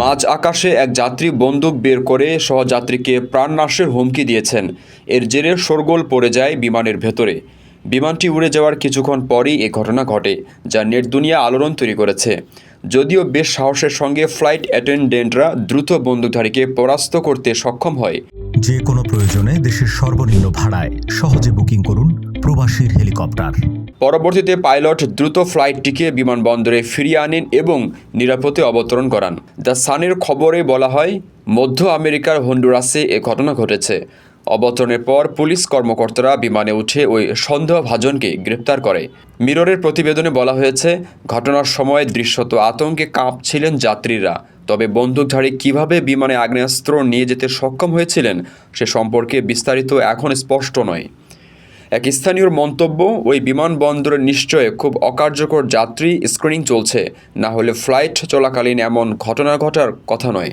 মাঝ আকাশে এক যাত্রী বন্দুক বের করে সহযাত্রীকে প্রাণনাশের হুমকি দিয়েছেন। এর জেরে শোরগোল পড়ে যায় বিমানের ভেতরে। বিমানটি উড়ে যাওয়ার কিছুক্ষণ পরই এ ঘটনা ঘটে, যা নেট দুনিয়া আলোড়ন তৈরি করেছে। যদিও বেশ সাহসের সঙ্গে ফ্লাইট অ্যাটেন্ডেন্টরা দ্রুত বন্দুকধারীকে পরাস্ত করতে সক্ষম হয়। যে কোনো প্রয়োজনে দেশের সর্বনিম্ন ভাড়ায় সহজে বুকিং করুন প্রবাসীর হেলিকপ্টার। পরবর্তীতে পাইলট দ্রুত ফ্লাইটটিকে বিমানবন্দরে ফিরিয়ে আনেন এবং নিরাপদে অবতরণ করান। দ্য সানের খবরে বলা হয়, মধ্য আমেরিকার হন্ডুরাসে এ ঘটনা ঘটেছে। অবতরণের পর পুলিশ কর্মকর্তারা বিমানে উঠে ওই সন্দেহভাজনকে গ্রেপ্তার করে। মিররের প্রতিবেদনে বলা হয়েছে, ঘটনার সময় দৃশ্যত আতঙ্কে কাঁপছিলেন যাত্রীরা। তবে বন্দুকধারী কীভাবে বিমানে আগ্নেয়াস্ত্র নিয়ে যেতে সক্ষম হয়েছিলেন, সে সম্পর্কে বিস্তারিত এখন স্পষ্ট নয়। এক স্থানীয় মন্তব্য, ওই বিমানবন্দরের নিশ্চয় খুব অকার্যকর যাত্রী স্ক্রিনিং চলছে, না হলে ফ্লাইট চলাকালীন এমন ঘটনা ঘটার কথা নয়।